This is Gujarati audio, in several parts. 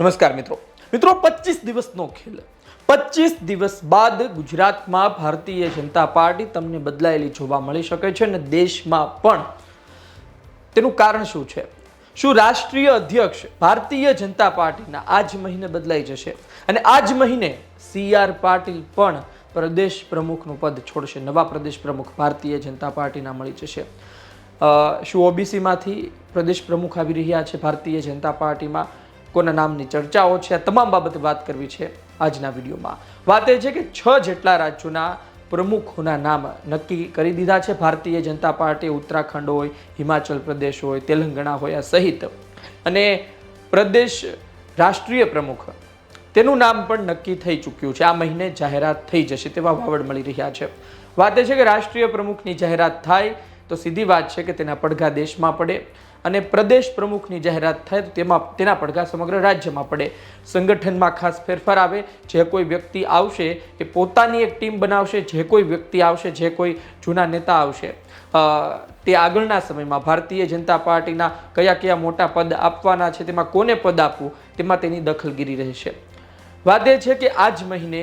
નમસ્કાર મિત્રો. મિત્રો પચીસ દિવસનો ખેલ. પચીસ દિવસ બાદ ગુજરાતમાં ભારતીય જનતા પાર્ટી તમને બદલાયેલી જોવા મળી શકે છે અને દેશમાં પણ. તેનું કારણ શું છે? શું રાષ્ટ્રીય અધ્યક્ષ ભારતીય જનતા પાર્ટીના આ જ મહિને બદલાઈ જશે? અને આ જ મહિને સી આર પાટીલ પણ પ્રદેશ પ્રમુખનું પદ છોડશે, નવા પ્રદેશ પ્રમુખ ભારતીય જનતા પાર્ટીના મળી જશે. શું ઓબીસીમાંથી પ્રદેશ પ્રમુખ આવી રહ્યા છે ભારતીય જનતા પાર્ટીમાં? કોના નામની ચર્ચાઓ છે, આ તમામ બાબતે વાત કરવી છે આજના વિડીયોમાં. વાત એ છે કે છ જેટલા રાજ્યોના પ્રમુખોના નામ નક્કી કરી દીધા છે. ભારતીય જનતા પાર્ટી ઉત્તરાખંડ હોય, હિમાચલ પ્રદેશ હોય, તેલંગાણા હોય, આ સહિત. અને પ્રદેશ રાષ્ટ્રીય પ્રમુખ, તેનું નામ પણ નક્કી થઈ ચૂક્યું છે. આ મહિને જાહેરાત થઈ જશે તેવા વાવડ મળી રહ્યા છે. વાત એ છે કે રાષ્ટ્રીય પ્રમુખની જાહેરાત થાય તો સીધી વાત છે કે તેના પડઘા દેશમાં પડે. અને પ્રદેશ પ્રમુખની જાહેરાત થાય તો તેમાં તેના પડઘા સમગ્ર રાજ્યમાં પડે. સંગઠનમાં ખાસ ફેરફાર આવે. જે કોઈ વ્યક્તિ આવશે એ પોતાની એક ટીમ બનાવશે. જે કોઈ વ્યક્તિ આવશે, જે કોઈ જૂના નેતા આવશે. તે આગળના સમયમાં ભારતીય જનતા પાર્ટીના કયા કયા મોટા પદ આપવાના છે, તેમાં કોને પદ આપવું, તેમાં તેની દખલગીરી રહેશે. વાત એ છે કે આ જ મહિને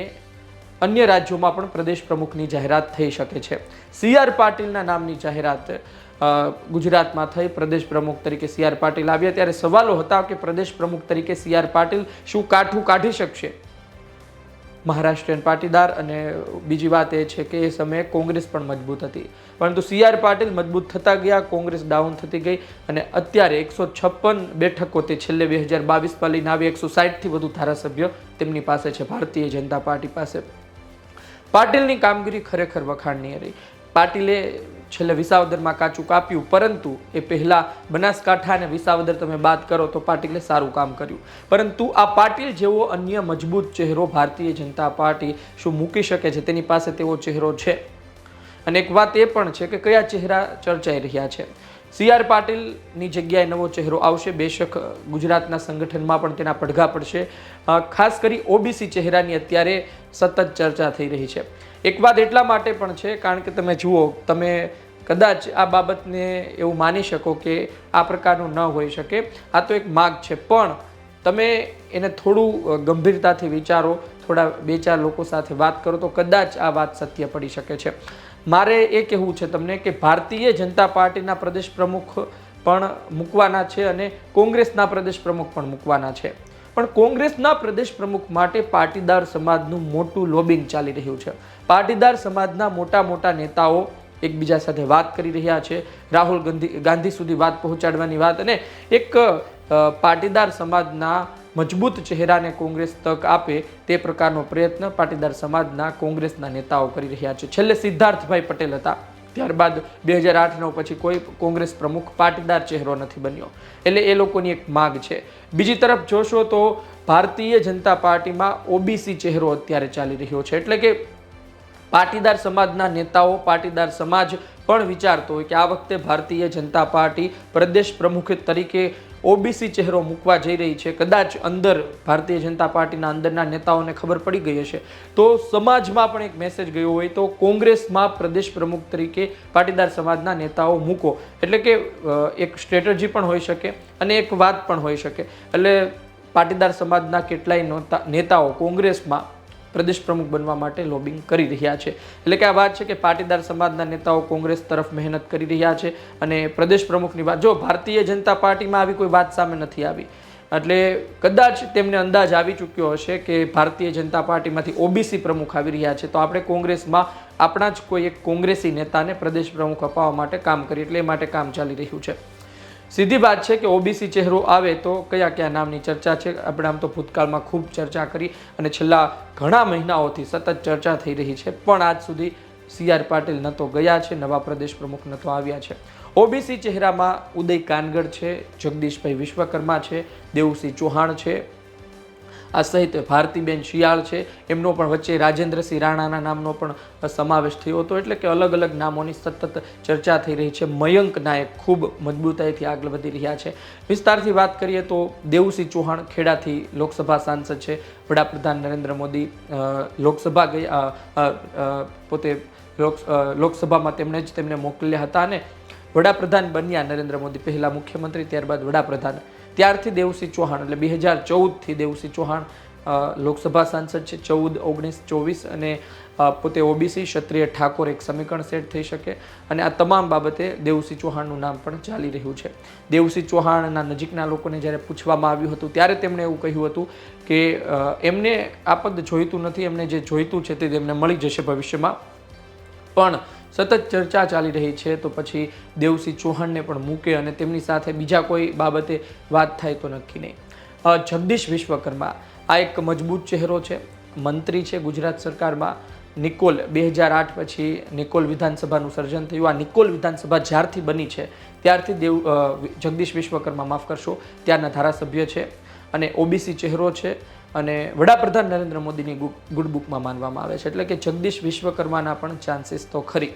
અન્ય રાજ્યોમાં પણ પ્રદેશ પ્રમુખની જાહેરાત થઈ શકે છે. સી આર પાટીલના નામની જાહેરાત ગુજરાતમાં થઈ. પ્રદેશ પ્રમુખ તરીકે સી આર પાટીલ આવ્યા. ત્યારે સવાલો હતા કે પ્રદેશ પ્રમુખ તરીકે સી આર પાટીલ શું કાઠું કાઢી શકશે? મહારાષ્ટ્રીયન પાટીદાર અને બીજી વાત એ છે કે એ સમયે કોંગ્રેસ પણ મજબૂત હતી. પરંતુ સી આર પાટીલ મજબૂત થતા ગયા, કોંગ્રેસ ડાઉન થતી ગઈ અને અત્યારે એકસો છપ્પન બેઠકો તે છેલ્લે બે હજાર બાવીસમાં લઈને આવી. એકસો સાઠથી વધુ ધારાસભ્ય તેમની પાસે છે. ભારતીય જનતા પાર્ટી પાસે. પાટીલની કામગીરી ખરેખર વખાણનીય રહી. પાટીલે છેલ્લે વિસાવદરમાં કાચું કાપ્યું, પરંતુ એ પહેલાં બનાસકાંઠા અને વિસાવદર તમે બાદ કરો તો પાટીલે સારું કામ કર્યું. પરંતુ આ પાટીલ જેવો અન્ય મજબૂત ચહેરો ભારતીય જનતા પાર્ટી શું મૂકી શકે છે? તેની પાસે તેવો ચહેરો છે. અને એક વાત એ પણ છે કે કયા ચહેરા ચર્ચાઈ રહ્યા છે? સી આર પાટીલની જગ્યાએ નવો ચહેરો આવશે. બેશક ગુજરાતના સંગઠનમાં પણ તેના પડઘા પડશે. ખાસ કરી ઓબીસી ચહેરાની અત્યારે સતત ચર્ચા થઈ રહી છે. એક વાત એટલા માટે પણ છે, કારણ કે તમે જુઓ, તમે કદાચ આ બાબતને એવું માની શકો કે આ પ્રકારનું ન હોઈ શકે. આ તો એક માગ છે, પણ તમે એને થોડું ગંભીરતાથી વિચારો, થોડા બે ચાર લોકો સાથે વાત કરો તો કદાચ આ વાત સત્ય પડી શકે છે. મારે એ કહેવું છે તમને કે ભારતીય જનતા પાર્ટીના પ્રદેશ પ્રમુખ પણ મૂકવાના છે અને કોંગ્રેસના પ્રદેશ પ્રમુખ પણ મૂકવાના છે. પણ કોંગ્રેસના પ્રદેશ પ્રમુખ માટે પાટીદાર સમાજનું મોટું લોબિંગ ચાલી રહ્યું છે. પાટીદાર સમાજના મોટા મોટા નેતાઓ એકબીજા સાથે વાત કરી રહ્યા છે. રાહુલ ગાંધી ગાંધી સુધી વાત પહોંચાડવાની વાત અને એક પાટીદાર સમાજના મજબૂત ચહેરાને કોંગ્રેસ તક આપે તે પ્રકારનો પ્રયત્ન પાટીદાર સમાજના કોંગ્રેસના નેતાઓ કરી રહ્યા છે. છેલ્લે સિદ્ધાર્થભાઈ પટેલ હતા. ત્યારબાદ બે હજાર આઠ નવ પછી કોઈ કોંગ્રેસ પ્રમુખ પાટીદાર ચહેરો નથી બન્યો. એટલે એ લોકોની એક માગ છે. બીજી તરફ જોશો તો ભારતીય જનતા પાર્ટીમાં ઓબીસી ચહેરો અત્યારે ચાલી રહ્યો છે. એટલે કે પાટીદાર સમાજના નેતાઓ, પાટીદાર સમાજ પણ વિચારતો હોય કે આ વખતે ભારતીય જનતા પાર્ટી પ્રદેશ પ્રમુખ તરીકે ઓબીસી ચહેરો મૂકવા જઈ રહી છે. કદાચ અંદર ભારતીય જનતા પાર્ટીના અંદરના નેતાઓને ખબર પડી ગઈ હશે. તો સમાજમાં પણ એક મેસેજ ગયો હોય તો કોંગ્રેસમાં પ્રદેશ પ્રમુખ તરીકે પાટીદાર સમાજના નેતાઓ મૂકો. એટલે કે એક સ્ટ્રેટજી પણ હોઈ શકે અને એક વાત પણ હોઈ શકે. એટલે પાટીદાર સમાજના કેટલાય નોતા- નેતાઓ કોંગ્રેસમાં પ્રદેશ પ્રમુખ બનવા માટે લોબિંગ કરી રહ્યા છે. એટલે કે આ વાત છે કે પાટીદાર સમાજના નેતાઓ કોંગ્રેસ તરફ મહેનત કરી રહ્યા છે અને પ્રદેશ પ્રમુખની વાત જો ભારતીય જનતા પાર્ટીમાં આવી કોઈ વાત સામે નથી આવી, એટલે કદાચ તેમને અંદાજ આવી ચૂક્યો હશે કે ભારતીય જનતા પાર્ટીમાંથી ઓબીસી પ્રમુખ આવી રહ્યા છે. તો આપણે કોંગ્રેસમાં આપણા જ કોઈ એક કોંગ્રેસી નેતાને પ્રદેશ પ્રમુખ અપાવવા માટે કામ કરીએ, એટલે એ માટે કામ ચાલી રહ્યું છે. સીધી વાત છે કે ઓબીસી ચહેરો આવે તો કયા કયા નામની ચર્ચા છે? આપણે આમ તો ભૂતકાળમાં ખૂબ ચર્ચા કરી અને છેલ્લા ઘણા મહિનાઓથી સતત ચર્ચા થઈ રહી છે, પણ આજ સુધી સી આર પાટીલ ન તો ગયા છે, નવા પ્રદેશ પ્રમુખ ન તો આવ્યા છે. ઓબીસી ચહેરામાં ઉદય કાનગર છે, જગદીશભાઈ વિશ્વકર્મા છે, દેવુસિંહ ચૌહાણ છે આ સહિત ભારતીબેન શિયાળ છે. એમનો પણ વચ્ચે રાજેન્દ્રસિંહ રાણાના નામનો પણ સમાવેશ થયો હતો. એટલે કે અલગ અલગ નામોની સતત ચર્ચા થઈ રહી છે. મયંક નાયક ખૂબ મજબૂતાઈથી આગળ વધી રહ્યા છે. વિસ્તારથી વાત કરીએ તો દેવુસિંહ ચૌહાણ ખેડાથી લોકસભા સાંસદ છે. વડાપ્રધાન નરેન્દ્ર મોદી લોકસભા અ, પોતે લોકસભામાં તેમણે જ તેમને મોકલ્યા હતા અને વડાપ્રધાન બન્યા નરેન્દ્ર મોદી પહેલા મુખ્યમંત્રી ત્યારબાદ વડાપ્રધાન. ત્યારથી દેવસિંહ ચૌહાણ, એટલે બે હજાર ચૌદથી દેવસિંહ ચૌહાણ લોકસભા સાંસદ છે, ચૌદ, ઓગણીસ, ચોવીસ અને પોતે ઓબીસી, ક્ષત્રિય ઠાકોર એક સમીકરણ સેટ થઈ શકે અને આ તમામ બાબતે દેવસિંહ ચૌહાણનું નામ પણ ચાલી રહ્યું છે. દેવસિંહ ચૌહાણના નજીકના લોકોને જ્યારે પૂછવામાં આવ્યું હતું, ત્યારે તેમણે એવું કહ્યું હતું કે એમને આ પદ જોઈતું નથી, એમને જે જોઈતું છે તે તેમને મળી જશે ભવિષ્યમાં. પણ સતત ચર્ચા ચાલી રહી છે, તો પછી દેવસિંહ ચૌહાણને પણ મૂકે અને તેમની સાથે બીજા કોઈ બાબતે વાત થાય તો નક્કી નહીં. જગદીશ વિશ્વકર્મા, આ એક મજબૂત ચહેરો છે, મંત્રી છે ગુજરાત સરકારમાં. નિકોલ, બે હજાર આઠ પછી નિકોલ વિધાનસભાનું સર્જન થયું. આ નિકોલ વિધાનસભા જ્યારથી બની છે, ત્યારથી દેવ જગદીશ વિશ્વકર્મા માફ કરશો, ત્યારના ધારાસભ્ય છે. અને ઓબીસી ચહેરો છે અને વડાપ્રધાન નરેન્દ્ર મોદીની ગુડ બુકમાં માનવામાં આવે છે. એટલે કે જગદીશ વિશ્વકર્માના પણ ચાન્સીસ તો ખરી.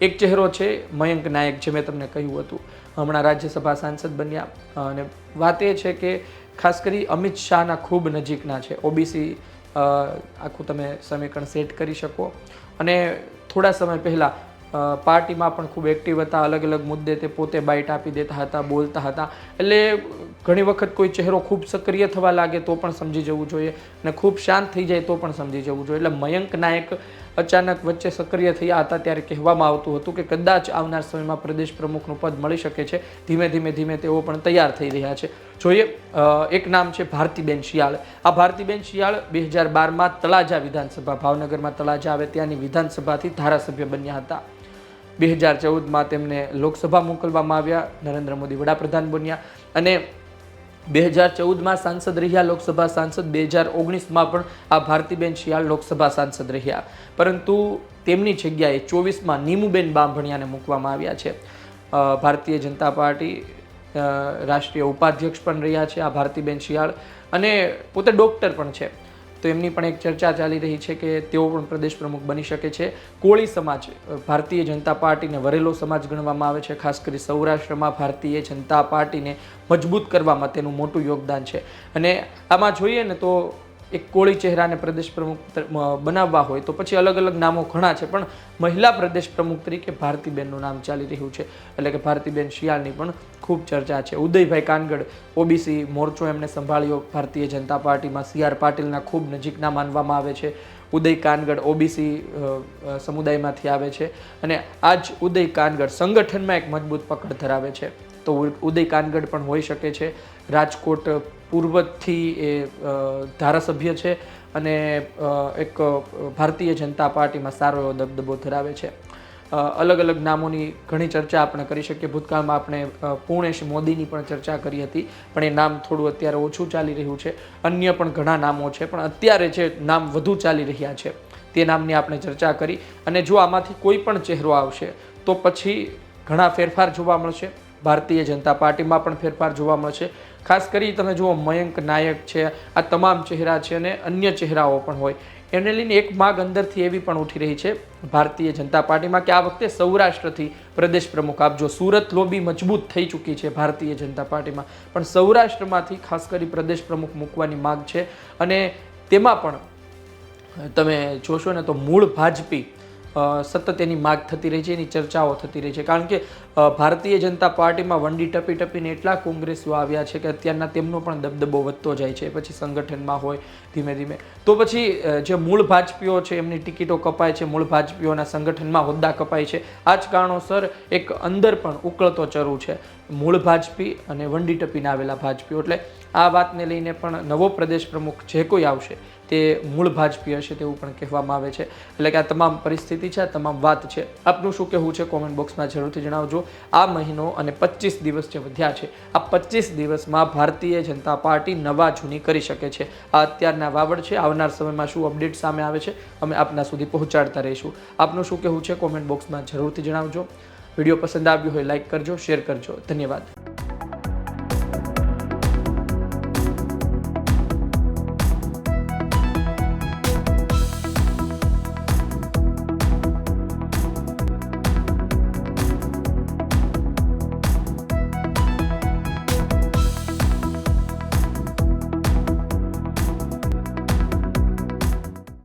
એક ચહેરો છે, મયંક નાયક, જે મેં તમને કહ્યું હતું. હમણાં રાજ્યસભા સાંસદ બન્યા. અને વાત એ છે કે ખાસ કરી અમિત શાહના ખૂબ નજીકના છે. ઓબીસી આખું તમે સમીકરણ સેટ કરી શકો. અને થોડા સમય પહેલાં પાર્ટીમાં પણ ખૂબ એક્ટિવ હતા, અલગ અલગ મુદ્દે તે પોતે બાઇટ આપી દેતા હતા, બોલતા હતા. એટલે ઘણી વખત કોઈ ચહેરો ખૂબ સક્રિય થવા લાગે તો પણ સમજી જવું જોઈએ અને ખૂબ શાંત થઈ જાય તો પણ સમજી જવું જોઈએ. એટલે મયંક નાયક અચાનક વચ્ચે સક્રિય થયા હતા ત્યારે કહેવામાં આવતું હતું કે કદાચ આવનાર સમયમાં પ્રદેશ પ્રમુખનું પદ મળી શકે છે. ધીમે ધીમે ધીમે તેઓ પણ તૈયાર થઈ રહ્યા છે. જોઈએ એક નામ છે ભારતીબેન શિયાળ. આ ભારતીબેન શિયાળ બે હજાર બારમાં તળાજા વિધાનસભા, ભાવનગરમાં તળાજા આવે ત્યાંની વિધાનસભાથી ધારાસભ્ય બન્યા હતા. બે હજાર ચૌદમાં તેમને લોકસભા મોકલવામાં આવ્યા, નરેન્દ્ર મોદી વડાપ્રધાન બન્યા અને બે હજાર ચૌદમાં સાંસદ રહ્યા, લોકસભા સાંસદ. બે હજાર ઓગણીસમાં પણ આ ભારતીબેન શિયાળ લોકસભા સાંસદ રહ્યા. પરંતુ તેમની જગ્યાએ ચોવીસમાં નીમુબેન બાંભણિયાને મૂકવામાં આવ્યા છે. ભારતીય જનતા પાર્ટી રાષ્ટ્રીય ઉપાધ્યક્ષ પણ રહ્યા છે આ ભારતીબેન શિયાળ અને પોતે ડૉક્ટર પણ છે. તો એમની પણ એક ચર્ચા ચાલી રહી છે કે તેઓ પણ પ્રદેશ પ્રમુખ બની શકે છે. કોળી સમાજ ભારતીય જનતા પાર્ટીને વરેલો સમાજ ગણવામાં આવે છે. ખાસ કરી સૌરાષ્ટ્રમાં ભારતીય જનતા પાર્ટીને મજબૂત કરવામાં તેનું મોટું યોગદાન છે. અને આમાં જોઈએ ને તો એક કોળી ચહેરાને પ્રદેશ પ્રમુખ બનાવવા હોય તો પછી અલગ અલગ નામો ઘણા છે, પણ મહિલા પ્રદેશ પ્રમુખ તરીકે ભારતીબેનનું નામ ચાલી રહ્યું છે. એટલે કે ભારતીબેન શિયાળની પણ ખૂબ ચર્ચા છે. ઉદયભાઈ કાનગડ, ઓબીસી મોરચો એમણે સંભાળ્યો. ભારતીય જનતા પાર્ટીમાં સી આર પાટીલના ખૂબ નજીકના માનવામાં આવે છે. ઉદય કાનગડ ઓબીસી સમુદાયમાંથી આવે છે. અને આ જ ઉદય કાનગડ સંગઠનમાં એક મજબૂત પકડ ધરાવે છે. તો ઉદય કાનગડ પણ હોઈ શકે છે. રાજકોટ પૂર્વથી એ ધારાસભ્ય છે અને એક ભારતીય જનતા પાર્ટીમાં સારો એવો દબદબો ધરાવે છે. અલગ અલગ નામોની ઘણી ચર્ચા આપણે કરી શકીએ. ભૂતકાળમાં આપણે પૂર્ણેશ મોદીની પણ ચર્ચા કરી હતી, પણ એ નામ થોડું અત્યારે ઓછું ચાલી રહ્યું છે. અન્ય પણ ઘણા નામો છે, પણ અત્યારે જે નામ વધુ ચાલી રહ્યા છે, તે નામની આપણે ચર્ચા કરી. અને જો આમાંથી કોઈ પણ ચહેરો આવશે, તો પછી ઘણા ફેરફાર જોવા મળશે. ભારતીય જનતા પાર્ટીમાં પણ ફેરફાર જોવા મળશે ખાસ કરી તમે જુઓ, મયંક નાયક છે, આ તમામ ચહેરા છે અને અન્ય ચહેરાઓ પણ હોય. એને લઈને એક માગ અંદરથી એવી પણ ઉઠી રહી છે ભારતીય જનતા પાર્ટીમાં કે આ વખતે સૌરાષ્ટ્રથી પ્રદેશ પ્રમુખ આપજો સુરત લોબી મજબૂત થઈ ચૂકી છે ભારતીય જનતા પાર્ટીમાં. પણ સૌરાષ્ટ્રમાંથી ખાસ કરી પ્રદેશ પ્રમુખ મૂકવાની માગ છે અને તેમાં પણ તમે જોશો ને તો મૂળ ભાજપી સતત એની માગ થતી રહી છે, એની ચર્ચાઓ થતી રહી છે. કારણ કે ભારતીય જનતા પાર્ટીમાં વંડી ટપી ટપીને એટલા કોંગ્રેસીઓ આવ્યા છે કે અત્યારના તેમનો પણ દબદબો વધતો જાય છે, પછી સંગઠનમાં હોય ધીમે ધીમે. તો પછી જે મૂળ ભાજપીઓ છે, એમની ટિકિટો કપાય છે, મૂળ ભાજપીઓના સંગઠનમાં હોદ્દા કપાય છે. આ જ કારણોસર એક અંદર પણ ઉકળતો ચરુ છે મૂળ ભાજપી અને વંડી ટપીને આવેલા ભાજપીઓ. એટલે આ વાતને લઈને પણ નવો પ્રદેશ પ્રમુખ જે કોઈ આવશે તે મૂળ ભાજપી હશે તેવું પણ કહેવામાં આવે છે. એટલે કે આ તમામ પરિસ્થિતિ છે, આ તમામ વાત છે. આપનું શું કહેવું છે કોમેન્ટ બોક્સમાં જરૂરથી જણાવજો. આ મહિનો અને પચીસ દિવસ જે વધ્યા છે, આ પચીસ દિવસમાં ભારતીય જનતા પાર્ટી નવા જૂની કરી શકે છે. આ અત્યારના વાવડ છે, આવનાર સમયમાં શું અપડેટ સામે આવે છે, અમે આપના સુધી પહોંચાડતા રહીશું. આપનું શું કહેવું છે કોમેન્ટ બોક્સમાં જરૂરથી જણાવજો. વીડિયો પસંદ આવ્યો હોય લાઇક કરજો શેર કરજો. ધન્યવાદ.